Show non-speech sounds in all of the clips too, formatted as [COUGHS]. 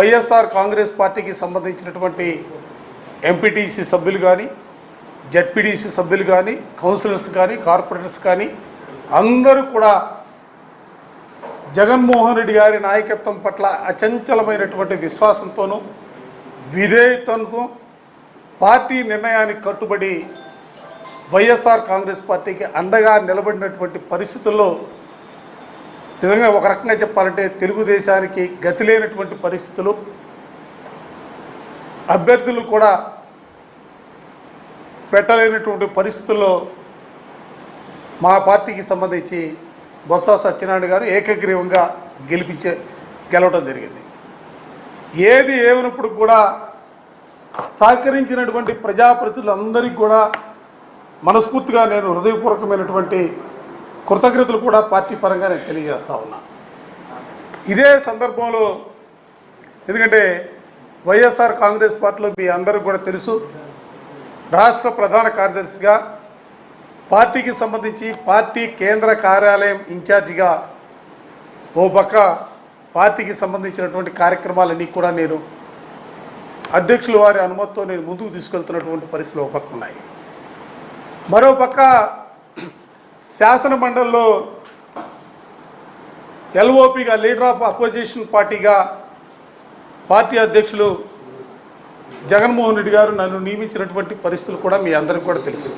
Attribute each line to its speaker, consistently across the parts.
Speaker 1: వైఎస్ఆర్ కాంగ్రెస్ పార్టీకి సంబంధించినటువంటి ఎంపీటీసీ సభ్యులు కానీ జడ్పీడీసీ సభ్యులు కానీ కౌన్సిలర్స్ కానీ కార్పొరేటర్స్ కానీ అందరూ కూడా జగన్మోహన్ రెడ్డి గారి నాయకత్వం పట్ల అచంచలమైనటువంటి విశ్వాసంతోనూ విధేయతతో పార్టీ నిర్ణయానికి కట్టుబడి వైఎస్ఆర్ కాంగ్రెస్ పార్టీకి అండగా నిలబడినటువంటి పరిస్థితుల్లో నిజంగా ఒక రకంగా చెప్పాలంటే తెలుగుదేశానికి గతి లేనటువంటి పరిస్థితులు అభ్యర్థులు కూడా పెట్టలేనటువంటి పరిస్థితుల్లో మా పార్టీకి సంబంధించి బొత్స సత్యనారాయణ గారు ఏకగ్రీవంగా గెలిపించే గెలవడం జరిగింది. ఏది ఏమైనప్పుడు కూడా సహకరించినటువంటి ప్రజాప్రతినిధులందరికీ కూడా మనస్ఫూర్తిగా నేను హృదయపూర్వకమైనటువంటి కృతజ్ఞతలు కూడా పార్టీ పరంగా నేను తెలియజేస్తా ఉన్నా. ఇదే సందర్భంలో ఎందుకంటే వైఎస్ఆర్ కాంగ్రెస్ పార్టీలో మీ అందరికీ కూడా తెలుసు రాష్ట్ర ప్రధాన కార్యదర్శిగా పార్టీకి సంబంధించి పార్టీ కేంద్ర కార్యాలయం ఇన్ఛార్జిగా ఓ పక్క పార్టీకి సంబంధించినటువంటి కార్యక్రమాలన్నీ కూడా నేను అధ్యక్షుల వారి అనుమతితో నేను ముందుకు తీసుకెళ్తున్నటువంటి పరిస్థితులు ఒక పక్క ఉన్నాయి. మరో పక్క శాసన మండలిలో ఎల్ఓపిగా లీడర్ ఆఫ్ అపోజిషన్ పార్టీగా పార్టీ అధ్యక్షులు జగన్మోహన్ రెడ్డి గారు నన్ను నియమించినటువంటి పరిస్థితులు కూడా మీ అందరికీ కూడా తెలుసు.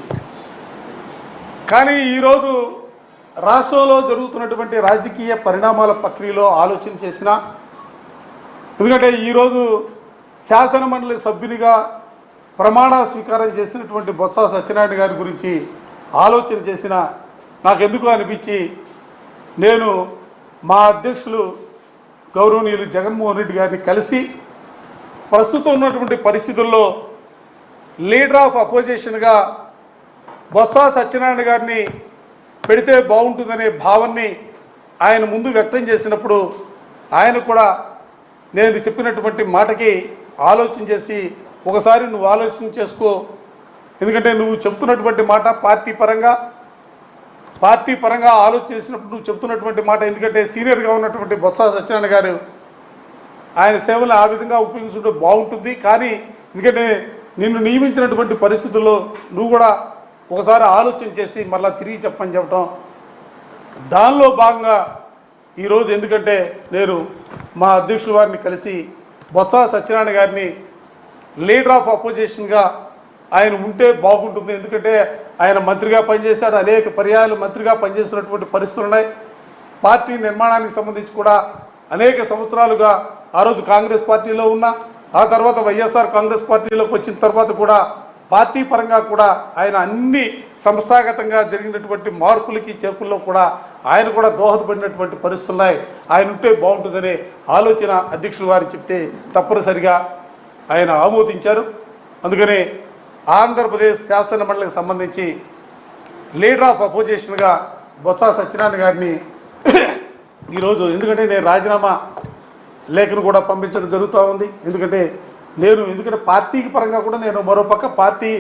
Speaker 1: కానీ ఈరోజు రాష్ట్రంలో జరుగుతున్నటువంటి రాజకీయ పరిణామాల ప్రక్రియలో ఆలోచన చేసిన ఎందుకంటే ఈరోజు శాసన మండలి సభ్యునిగా ప్రమాణ స్వీకారం చేసినటువంటి బొత్స సత్యనారాయణ గారి గురించి ఆలోచన చేసిన నాకెందుకు అనిపించి నేను మా అధ్యక్షులు గౌరవనీయులు జగన్మోహన్ రెడ్డి గారిని కలిసి ప్రస్తుతం ఉన్నటువంటి పరిస్థితుల్లో లీడర్ ఆఫ్ అపోజిషన్గా బొత్స సత్యనారాయణ గారిని పెడితే బాగుంటుందనే భావాన్ని ఆయన ముందు వ్యక్తం చేసినప్పుడు ఆయన కూడా నేను చెప్పినటువంటి మాటకి ఆలోచన చేసి ఒకసారి నువ్వు ఆలోచన చేసుకో. ఎందుకంటే నువ్వు చెబుతున్నటువంటి మాట పార్టీ పరంగా పార్టీ పరంగా ఆలోచించినప్పుడు నువ్వు చెప్తున్నటువంటి మాట ఎందుకంటే సీనియర్గా ఉన్నటువంటి బొత్స సత్యనారాయణ గారు ఆయన సేవలు ఆ విధంగా ఉపయోగించుకుంటే బాగుంటుంది. కానీ ఎందుకంటే నిన్ను నియమించినటువంటి పరిస్థితుల్లో నువ్వు కూడా ఒకసారి ఆలోచన చేసి మళ్ళీ తిరిగి చెప్పని చెప్పడం దానిలో భాగంగా ఈరోజు ఎందుకంటే నేను మా అధ్యక్షుల వారిని కలిసి బొత్స సత్యనారాయణ గారిని లీడర్ ఆఫ్ అపోజిషన్గా ఆయన ఉంటే బాగుంటుంది. ఎందుకంటే ఆయన మంత్రిగా పనిచేశారు అనేక పర్యాయాలు మంత్రిగా పనిచేసినటువంటి పరిస్థితులు ఉన్నాయి. పార్టీ నిర్మాణానికి సంబంధించి కూడా అనేక సంవత్సరాలుగా ఆ రోజు కాంగ్రెస్ పార్టీలో ఉన్న ఆ తర్వాత వైఎస్ఆర్ కాంగ్రెస్ పార్టీలోకి వచ్చిన తర్వాత కూడా పార్టీ పరంగా కూడా ఆయన అన్ని సంస్థాగతంగా జరిగినటువంటి మార్పులకి చేర్పుల్లో కూడా ఆయన కూడా దోహదపడినటువంటి పరిస్థితులు ఉన్నాయి. ఆయన ఉంటే బాగుంటుందనే ఆలోచన అధ్యక్షులు వారు చెప్తే తప్పనిసరిగా ఆయన ఆమోదించారు. అందుకని ఆంధ్రప్రదేశ్ శాసన మండలికి సంబంధించి లీడర్ ఆఫ్ అపోజిషన్గా బొత్స సత్యనారాయణ గారిని [COUGHS] ఈరోజు ఎందుకంటే నేను రాజీనామా లేఖను కూడా పంపించడం జరుగుతూ ఉంది. ఎందుకంటే నేను ఎందుకంటే పార్టీకి పరంగా కూడా నేను మరోపక్క పార్టీ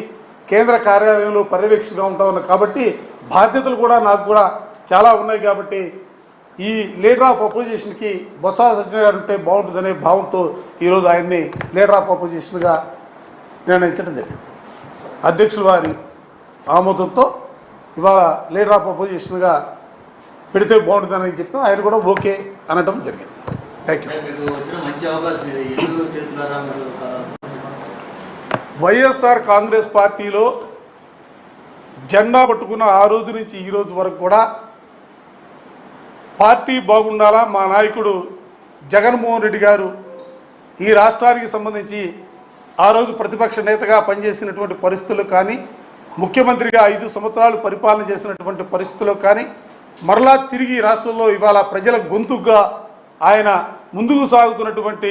Speaker 1: కేంద్ర కార్యాలయంలో పర్యవేక్షకుగా ఉంటా ఉన్నా. కాబట్టి బాధ్యతలు కూడా నాకు కూడా చాలా ఉన్నాయి కాబట్టి ఈ లీడర్ ఆఫ్ అపోజిషన్కి బొత్స సత్యనారాయణ గారు ఉంటే బాగుంటుందనే భావంతో ఈరోజు ఆయన్ని లీడర్ ఆఫ్ అపోజిషన్గా నిర్ణయించడం జరిగింది. అధ్యక్షుల వారి ఆమోదంతో ఇవాళ లీడర్ ఆఫ్ అపోజిషన్గా పెడితే బాగుంటుందని చెప్పి ఆయన కూడా ఓకే అనటం జరిగింది. థ్యాంక్ యూ వైఎస్ఆర్ కాంగ్రెస్ పార్టీలో జెండా పట్టుకున్న ఆ రోజు నుంచి ఈ రోజు వరకు కూడా పార్టీ బాగుండాలా? మా నాయకుడు జగన్మోహన్ రెడ్డి గారు ఈ రాష్ట్రానికి సంబంధించి ఆ రోజు ప్రతిపక్ష నేతగా పనిచేసినటువంటి పరిస్థితులు కానీ ముఖ్యమంత్రిగా ఐదు సంవత్సరాలు పరిపాలన చేసినటువంటి పరిస్థితుల్లో కానీ మరలా తిరిగి రాష్ట్రంలో ఇవాళ ప్రజల గొంతుగా ఆయన ముందుకు సాగుతున్నటువంటి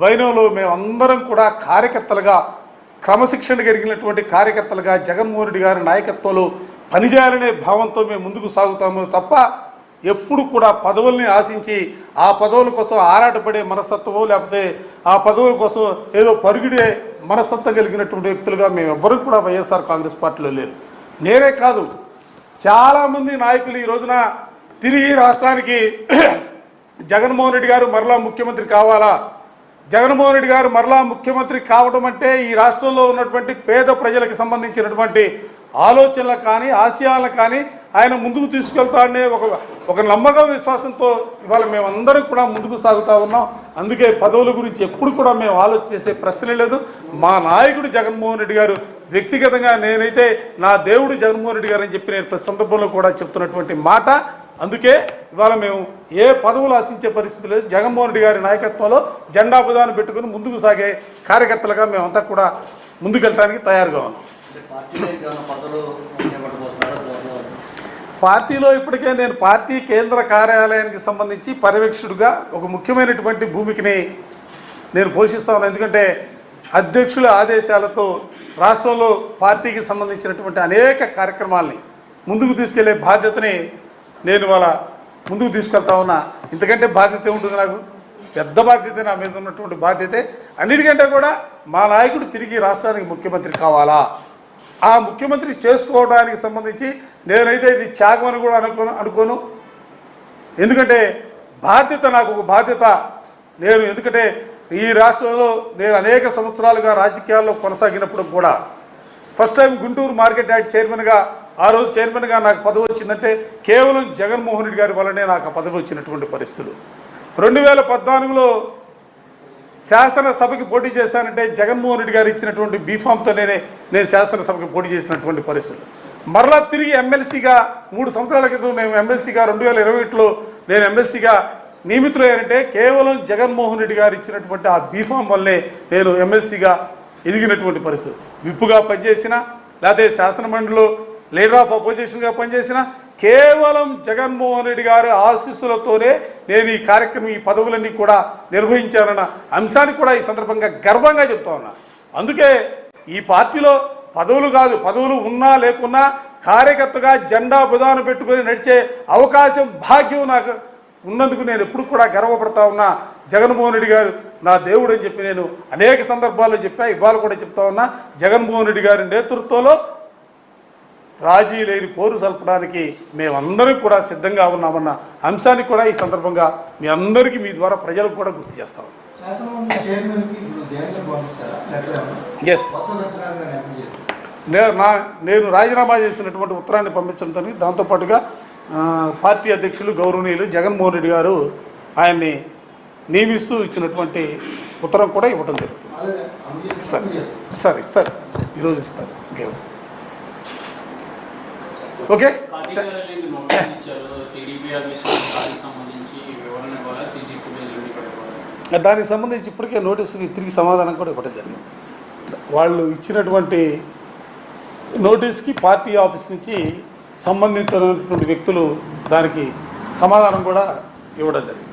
Speaker 1: వైనంలో మేమందరం కూడా కార్యకర్తలుగా క్రమశిక్షణ కలిగినటువంటి కార్యకర్తలుగా జగన్మోహన్ రెడ్డి గారి నాయకత్వంలో పనిచేయాలనే భావంతో మేము ముందుకు సాగుతాము తప్ప ఎప్పుడు కూడా పదవుల్ని ఆశించి ఆ పదవుల కోసం ఆరాటపడే మనస్తత్వమో లేకపోతే ఆ పదవుల కోసం ఏదో పరుగుడే మనస్తత్వం కలిగినటువంటి వ్యక్తులుగా మేము ఎవ్వరూ కూడా వైఎస్ఆర్ కాంగ్రెస్ పార్టీలో లేరు. నేనే కాదు. చాలామంది నాయకులు ఈ రోజున తిరిగి రాష్ట్రానికి [CLEARS THROAT] జగన్మోహన్ రెడ్డి గారు మరలా ముఖ్యమంత్రి కావాలా? జగన్మోహన్ రెడ్డి గారు మరలా ముఖ్యమంత్రి కావడం అంటే ఈ రాష్ట్రంలో ఉన్నటువంటి పేద ప్రజలకు సంబంధించినటువంటి ఆలోచనలు కానీ ఆశయాలను కానీ ఆయన ముందుకు తీసుకెళ్తాడనే ఒక ఒక నమ్మకం విశ్వాసంతో ఇవాళ మేమందరం కూడా ముందుకు సాగుతూ ఉన్నాం. అందుకే పదవుల గురించి ఎప్పుడు కూడా మేము ఆలోచన చేసే ప్రశ్నే లేదు. మా నాయకుడు జగన్మోహన్ రెడ్డి గారు వ్యక్తిగతంగా నేనైతే నా దేవుడు జగన్మోహన్ రెడ్డి గారు అని చెప్పి నేను ప్రతి సందర్భంలో కూడా చెప్తున్నటువంటి మాట అందుకే ఇవాళ మేము ఏ పదవులు ఆశించే పరిస్థితి లేదు. జగన్మోహన్ రెడ్డి గారి నాయకత్వంలో జెండా బుధాన్ని పెట్టుకుని ముందుకు సాగే కార్యకర్తలుగా మేమంతా కూడా ముందుకెళ్ళడానికి తయారుగా ఉన్నాం.
Speaker 2: పార్టీలో
Speaker 1: ఇప్పటికే నేను పార్టీ కేంద్ర కార్యాలయానికి సంబంధించి పర్యవేక్షకుడిగా ఒక ముఖ్యమైనటువంటి భూమికని నేను పోషిస్తా ఉన్నాను. ఎందుకంటే అధ్యక్షుల ఆదేశాలతో రాష్ట్రంలో పార్టీకి సంబంధించినటువంటి అనేక కార్యక్రమాల్ని ముందుకు తీసుకెళ్ళే బాధ్యతని నేను వాళ్ళ ముందుకు తీసుకెళ్తా ఉన్నా. ఇంతకంటే బాధ్యత ఉంటుంది నాకు? పెద్ద బాధ్యత నా మీద ఉన్నటువంటి బాధ్యతే. అన్నిటికంటే కూడా మా నాయకుడు తిరిగి రాష్ట్రానికి ముఖ్యమంత్రి కావాలా? ఆ ముఖ్యమంత్రి చేసుకోవడానికి సంబంధించి నేనైతే ఇది త్యాగం అని కూడా అనుకోను అనుకోను. ఎందుకంటే బాధ్యత నాకు ఒక బాధ్యత. నేను ఎందుకంటే ఈ రాష్ట్రంలో నేను అనేక సంవత్సరాలుగా రాజకీయాల్లో కొనసాగినప్పుడు కూడా first time Guntur market yard చైర్మన్గా ఆ రోజు చైర్మన్గా నాకు పదవి వచ్చిందంటే కేవలం జగన్మోహన్ రెడ్డి గారి వల్లనే నాకు ఆ పదవి వచ్చినటువంటి పరిస్థితులు. రెండు వేల పద్నాలుగులో శాసనసభకి పోటీ చేశానంటే జగన్మోహన్ రెడ్డి గారు ఇచ్చినటువంటి బీఫామ్తోనే నేను శాసనసభకి పోటీ చేసినటువంటి పరిస్థితులు. మరలా తిరిగి ఎమ్మెల్సీగా మూడు సంవత్సరాల క్రితం నేను ఎమ్మెల్సీగా రెండు వేల ఇరవై ఒకటిలో నేను ఎమ్మెల్సీగా నియమితులయ్యానంటే కేవలం జగన్మోహన్ రెడ్డి గారు ఇచ్చినటువంటి ఆ బీఫామ్ వల్లే నేను ఎమ్మెల్సీగా ఎదిగినటువంటి పరిస్థితి విప్పుగా పనిచేసిన లేకపోతే శాసనమండలిలో లీడర్ ఆఫ్ అపోజిషన్గా పనిచేసిన కేవలం జగన్మోహన్ రెడ్డి గారి ఆశీస్సులతోనే నేను ఈ కార్యక్రమం ఈ పదవులన్నీ కూడా నిర్వహించానన్న అంశాన్ని కూడా ఈ సందర్భంగా గర్వంగా చెప్తా ఉన్నా. అందుకే ఈ పార్టీలో పదవులు కాదు పదవులు ఉన్నా లేకున్నా కార్యకర్తగా జెండా బుధాన పెట్టుకొని నడిచే అవకాశం భాగ్యం నాకు ఉన్నందుకు నేను ఎప్పుడు కూడా గర్వపడతా ఉన్నా. జగన్మోహన్ రెడ్డి గారు నా దేవుడు అని చెప్పి నేను అనేక సందర్భాల్లో చెప్పా ఇవాళ కూడా చెప్తా ఉన్నా. జగన్మోహన్ రెడ్డి గారి నేతృత్వంలో రాజీ లేని పోరు సల్పడానికి మేమందరం కూడా సిద్ధంగా ఉన్నామన్న అంశాన్ని కూడా ఈ సందర్భంగా మీ అందరికీ మీ ద్వారా ప్రజలకు కూడా గుర్తు చేస్తాం. ఎస్ నేను నా నేను రాజీనామా చేసినటువంటి ఉత్తరాన్ని పంపించడంతో దాంతోపాటుగా పార్టీ అధ్యక్షులు గౌరవనీయులు జగన్మోహన్ రెడ్డి గారు ఆయన్ని నియమిస్తూ ఇచ్చినటువంటి ఉత్తరం కూడా ఇవ్వడం జరుగుతుంది. సరే. సార్. ఇస్తారు ఈరోజు ఇస్తారు ఓకే ఓకే
Speaker 3: పార్టీ గారికి నోటీస్ ఇచ్చారు టీడీపీ ఆఫీస్ దానికి సంబంధించి వివరణ ఇవ్వాలా సీసీ ఫుటేజ్ అన్ని పట్టుకోవాలి
Speaker 1: దానికి సంబంధించి ఇప్పటికే నోటీసుకి తిరిగి సమాధానం కూడా ఇవ్వడం జరిగింది. వాళ్ళు ఇచ్చినటువంటి నోటీస్కి పార్టీ ఆఫీస్ నుంచి సంబంధితమైనటువంటి వ్యక్తులు దానికి సమాధానం కూడా ఇవ్వడం జరిగింది.